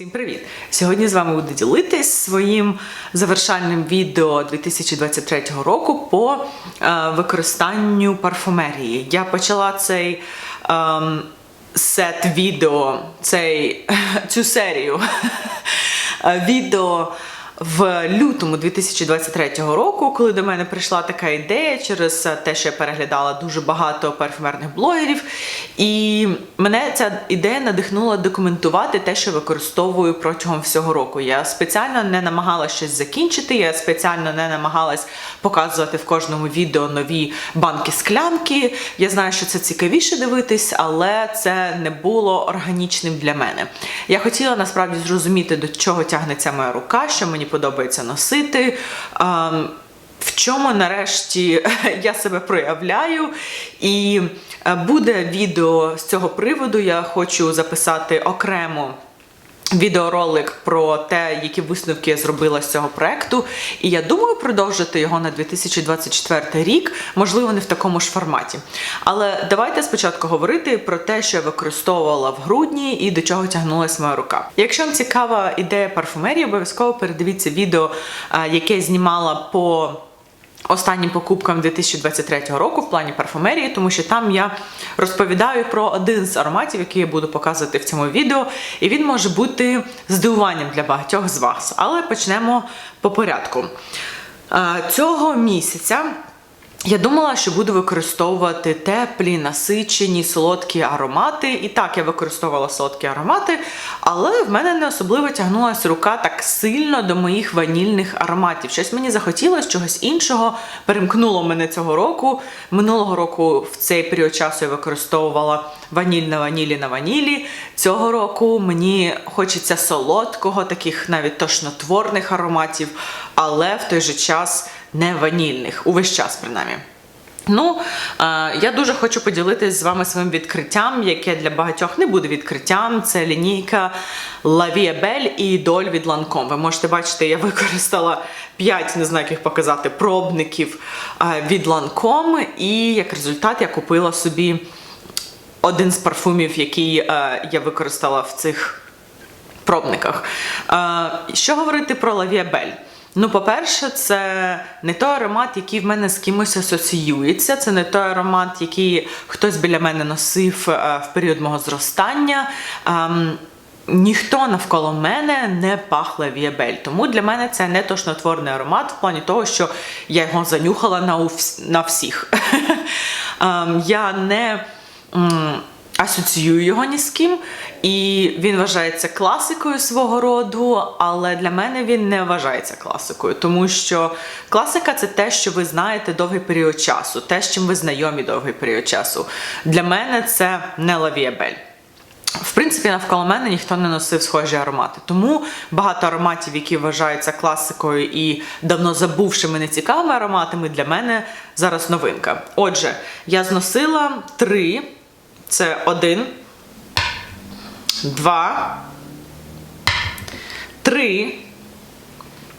Всім привіт! Сьогодні з вами буду ділитись своїм завершальним відео 2023 року по е, використанню парфумерії. Я почала цей ем, сет відео, цей, цю серію е, відео в лютому 2023 року, коли до мене прийшла така ідея через те, що я переглядала дуже багато парфюмерних блогерів, і мене ця ідея надихнула документувати те, що використовую протягом всього року. Я спеціально не намагалася щось закінчити, я спеціально не намагалась показувати в кожному відео нові банки-склянки. Я знаю, що це цікавіше дивитись, але це не було органічним для мене. Я хотіла насправді зрозуміти, до чого тягнеться моя рука, що мені подобається носити. ем, в чому нарешті я себе проявляю. І е, буде відео з цього приводу. Я хочу записати окремо. Відеоролик про те, які висновки я зробила з цього проекту, і я думаю продовжити його на 2024 рік, можливо, не в такому ж форматі. Але давайте спочатку говорити про те, що я використовувала в грудні і до чого тягнулася моя рука. Якщо вам цікава ідея парфумерії, обов'язково передивіться відео, е, яке я знімала по останнім покупкам 2023 року в плані парфумерії, тому що там я розповідаю про один з ароматів, який я буду показувати в цьому відео, і він може бути здивуванням для багатьох з вас. Але почнемо по порядку. Е, Цього місяця. Я думала, що буду використовувати теплі, насичені, солодкі аромати. І так, я використовувала солодкі аромати, але в мене не особливо тягнулася рука так сильно до моїх ванільних ароматів. Щось мені захотілося чогось іншого, перемкнуло мене цього року. Минулого року в цей період часу я використовувала ваніль на ванілі на ванілі. Цього року мені хочеться солодкого, таких навіть тошнотворних ароматів, але в той же час не ванільних, увесь час принаймні. Ну, е, я дуже хочу поділитися з вами своїм відкриттям, яке для багатьох не буде відкриттям. Це лінійка La Vie і Доль від Lancome. Ви можете бачити, я використала 5, не знаю, як показати, пробників е, від Lancome, і як результат я купила собі один з парфумів, який е, я використала в цих пробниках. Що говорити про La Vie? Ну, по-перше, це не той аромат, який в мене з кимось асоціюється. Це не той аромат, який хтось біля мене носив е, в період мого зростання. Ем, Ніхто навколо мене не пахле віабель. Тому для мене це не тошнотворний аромат в плані того, що я його занюхала на, на всіх. Ем, Я не асоціюю його ні з ким, і він вважається класикою свого роду, але для мене він не вважається класикою, тому що класика це те, що ви знаєте довгий період часу, те, з чим ви знайомі довгий період часу. Для мене це не лавіабель. В принципі, навколо мене ніхто не носив схожі аромати. Тому багато ароматів, які вважаються класикою і давно забувшими нецікавими ароматами, для мене зараз новинка. Отже, я зносила три. Це один, два, три.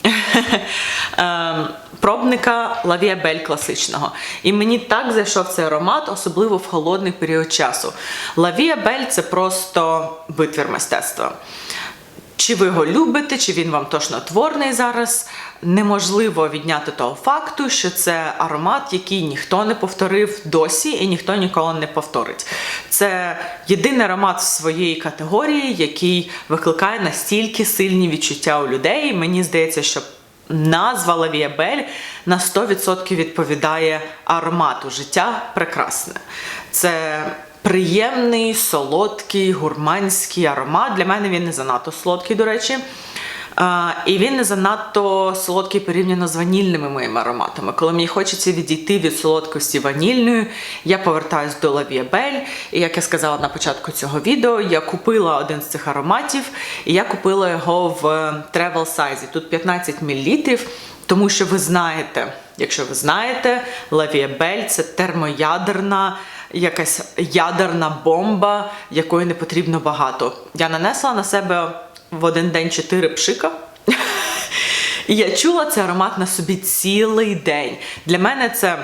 Ем, Пробника Лавіабель класичного. І мені так зайшов цей аромат, особливо в холодний період часу. Лавіабель це просто витвір мистецтва. Чи ви його любите, чи він вам тошнотворний зараз, неможливо відняти того факту, що це аромат, який ніхто не повторив досі і ніхто ніколи не повторить. Це єдиний аромат в своєї категорії, який викликає настільки сильні відчуття у людей. Мені здається, що назва Лавіабель на 100% відповідає аромату. Життя прекрасне. Це приємний, солодкий, гурманський аромат. Для мене він не занадто солодкий, до речі. І він не занадто солодкий порівняно з ванільними моїми ароматами. Коли мені хочеться відійти від солодкості ванільної, я повертаюсь до Лавіабель. І як я сказала на початку цього відео, я купила один з цих ароматів, і я купила його в travel size. Тут 15 мл. Тому що ви знаєте, якщо ви знаєте, Лавіабель це термоядерна, якась ядерна бомба, якої не потрібно багато. Я нанесла на себе в один день 4 пшика. І я чула цей аромат на собі цілий день. Для мене це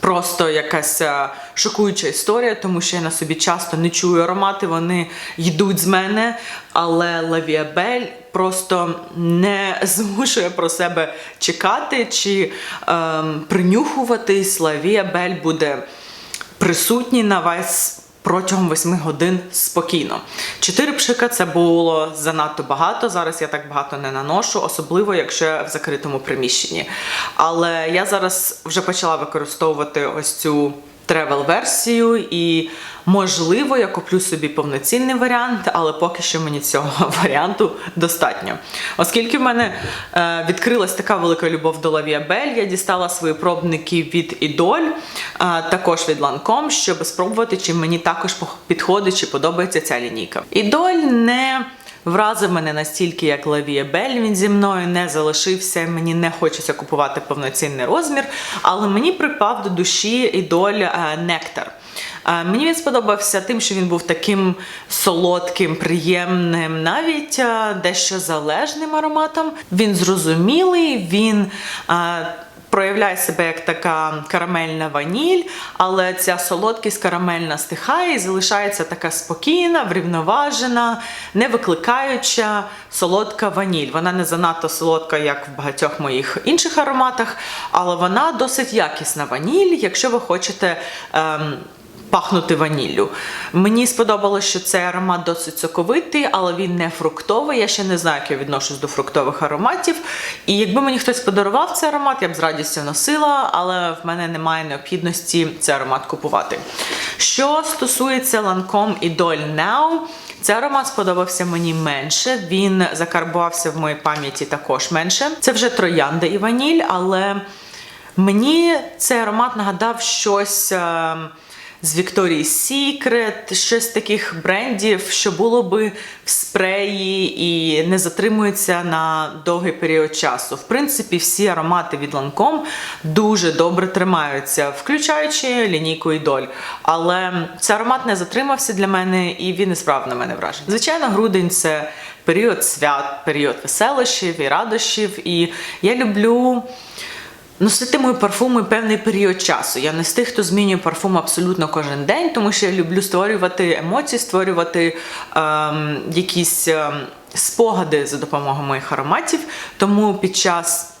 просто якась е, шокуюча історія, тому що я на собі часто не чую аромати, вони йдуть з мене. Але Лавіабель просто не змушує про себе чекати чи ем, принюхуватись. Лавіабель буде присутній на весь протягом 8 годин спокійно. Чотири пшика це було занадто багато. Зараз я так багато не наношу, особливо якщо я в закритому приміщенні. Але я зараз вже почала використовувати ось цю тревел-версію, і можливо я куплю собі повноцінний варіант, але поки що мені цього варіанту достатньо. Оскільки в мене е, відкрилась така велика любов до Лавіабель, я дістала свої пробники від Ідоль, е, також від Lancome, щоб спробувати, чи мені також підходить, чи подобається ця лінійка. Ідоль не вразив мене настільки, як Лавіабель. Він зі мною не залишився. Мені не хочеться купувати повноцінний розмір, але мені припав до душі ідоль е, Нектар. Е, Мені він сподобався тим, що він був таким солодким, приємним, навіть е, дещо залежним ароматом. Він зрозумілий, він. Проявляє себе як така карамельна ваніль, але ця солодкість карамельна стихає і залишається така спокійна, врівноважена, не викликаюча солодка ваніль. Вона не занадто солодка, як в багатьох моїх інших ароматах, але вона досить якісна ваніль, якщо ви хочете. Ем, пахнути ваніллю. Мені сподобалося, що цей аромат досить соковитий, але він не фруктовий. Я ще не знаю, як я відношусь до фруктових ароматів. І якби мені хтось подарував цей аромат, я б з радістю носила, але в мене немає необхідності цей аромат купувати. Що стосується Lancome Idol Now, цей аромат сподобався мені менше. Він закарбувався в моїй пам'яті також менше. Це вже троянда і ваніль, але мені цей аромат нагадав щось. З Victoria's Secret, щось таких брендів, що було би в спреї і не затримується на довгий період часу. В принципі, всі аромати від Lancome дуже добре тримаються, включаючи лінійку Ідоль. Але цей аромат не затримався для мене і він не справив на мене враження. Звичайно, грудень це період свят, період веселощів і радощів. І я люблю. Носити мої парфуми певний період часу. Я не з тих, хто змінює парфум абсолютно кожен день, тому що я люблю створювати емоції, створювати ем, якісь ем, спогади за допомогою моїх ароматів. Тому під час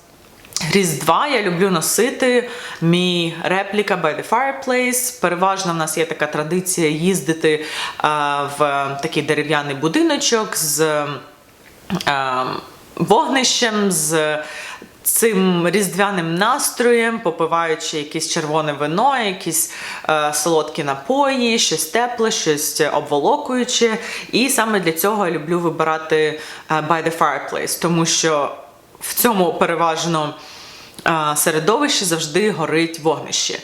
Різдва я люблю носити мій репліка by the fireplace. Переважно в нас є така традиція їздити е, в такий дерев'яний будиночок з е, вогнищем, з цим різдвяним настроєм, попиваючи якесь червоне вино, якісь е, солодкі напої, щось тепле, щось обволокуюче. І саме для цього я люблю вибирати е, by the fireplace, тому що в цьому переважно е, середовищі завжди горить вогнище.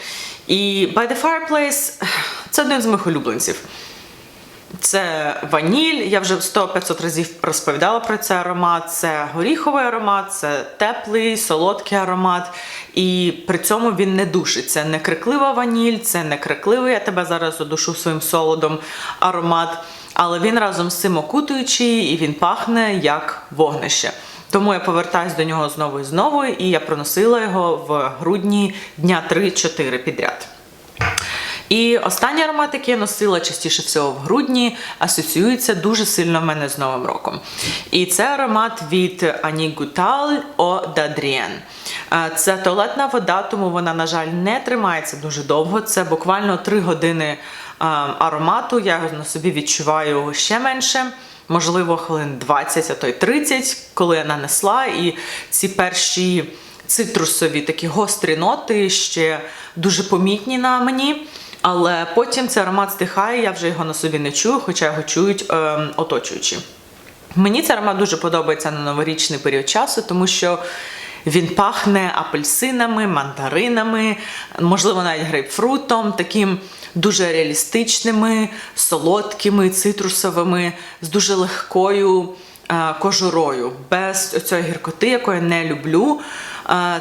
І by the fireplace це один з моїх улюбленців. Це ваніль, я вже 100-500 разів розповідала про цей аромат. Це горіховий аромат, це теплий, солодкий аромат. І при цьому він не душить. Це не криклива ваніль, це не крикливий, я тебе зараз задушу своїм солодом аромат. Але він разом з цим окутуючий і він пахне як вогнище. Тому я повертаюсь до нього знову і знову, і я проносила його в грудні дня 3-4 підряд. І останній аромат, який я носила частіше всього в грудні, асоціюється дуже сильно в мене з Новим роком. І це аромат від Goutal Eau d'Adrien. Е, Це туалетна вода, тому вона, на жаль, не тримається дуже довго. Це буквально 3 години аромату. Я на собі відчуваю ще менше. Можливо, хвилин 20, а то й 30, коли я нанесла, і ці перші цитрусові такі гострі ноти ще дуже помітні на мені. Але потім цей аромат стихає, я вже його на собі не чую, хоча його чують е, оточуючі. Мені цей аромат дуже подобається на новорічний період часу, тому що він пахне апельсинами, мандаринами, можливо, навіть грейпфрутом, таким дуже реалістичними, солодкими, цитрусовими, з дуже легкою е, кожурою, без цієї гіркоти, яку я не люблю.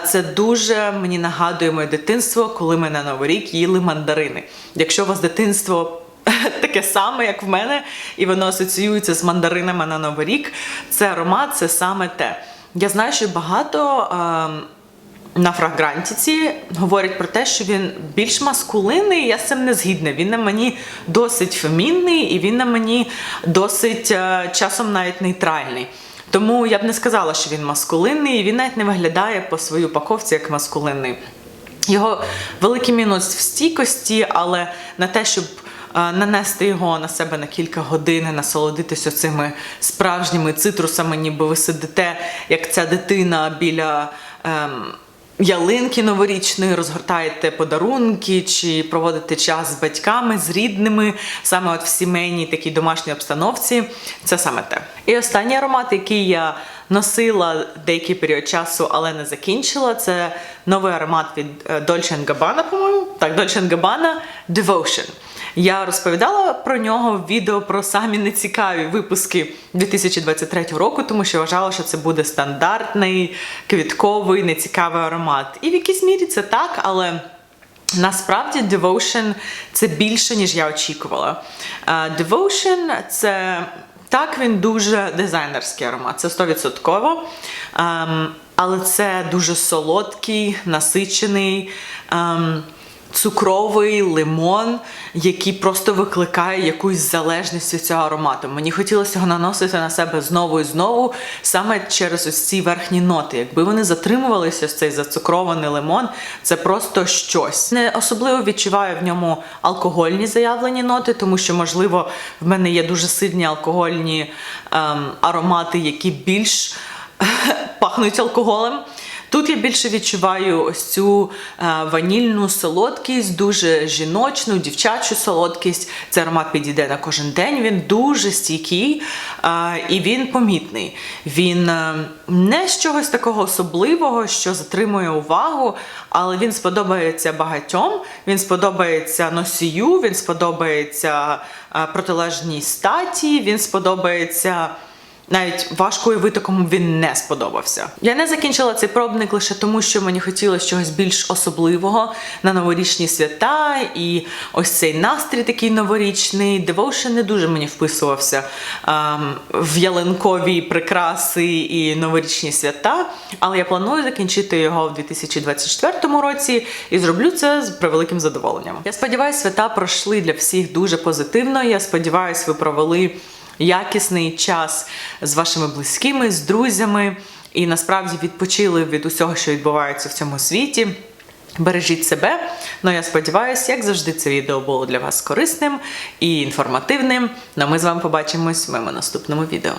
Це дуже мені нагадує моє дитинство, коли ми на Новий рік їли мандарини. Якщо у вас дитинство таке саме, як в мене, і воно асоціюється з мандаринами на Новий рік, це аромат, це саме те. Я знаю, що багато. на фрагрантіці говорять про те, що він більш маскулинний. Я з цим не згідна. Він на мені досить фемінний і він на мені досить часом навіть нейтральний. Тому я б не сказала, що він маскулинний, і він навіть не виглядає по своїй упаковці як маскулинний. Його великий мінус в стійкості, але на те, щоб е, нанести його на себе на кілька годин, насолодитися цими справжніми цитрусами, ніби ви сидите, як ця дитина біля. Ем, Ялинки новорічної розгортаєте подарунки чи проводите час з батьками, з рідними, саме от в сімейній такій домашній обстановці. Це саме те. І останній аромат, який я носила деякий період часу, але не закінчила, це новий аромат від е, Dolce Gabbana, по-моєму. Так, Dolce Gabbana Devotion. Я розповідала про нього в відео про самі нецікаві випуски 2023 року, тому що вважала, що це буде стандартний, квітковий, нецікавий аромат. І в якійсь мірі це так, але. Насправді Devotion це більше, ніж я очікувала. Е, Devotion це так, він дуже дизайнерський аромат, це 100%. Ем, але це дуже солодкий, насичений. Цукровий лимон, який просто викликає якусь залежність від цього аромату. Мені хотілося його наносити на себе знову і знову, саме через ось ці верхні ноти. Якби вони затримувалися, цей зацукрований лимон, це просто щось. Не особливо відчуваю в ньому алкогольні заявлені ноти, тому що, можливо, в мене є дуже сильні алкогольні ем, аромати, які більш пахнуть алкоголем. Тут я більше відчуваю ось цю е, ванільну солодкість, дуже жіночну, дівчачу солодкість. Цей аромат підійде на кожен день. Він дуже стійкий е, і він помітний. Він е, не з чогось такого особливого, що затримує увагу, але він сподобається багатьом. Він сподобається носію, він сподобається протилежній статі, він сподобається. Навіть важко уявити, кому він не сподобався. Я не закінчила цей пробник лише тому, що мені хотілося чогось більш особливого на новорічні свята, і ось цей настрій такий новорічний. Devotion не дуже мені вписувався ем, в ялинкові прикраси і новорічні свята. Але я планую закінчити його в 2024 році і зроблю це з превеликим задоволенням. Я сподіваюся, свята пройшли для всіх дуже позитивно. Я сподіваюся, ви провели якісний час з вашими близькими, з друзями і насправді відпочили від усього, що відбувається в цьому світі. Бережіть себе. Ну я сподіваюся, як завжди, це відео було для вас корисним і інформативним. Ну ми з вами побачимось в моєму наступному відео.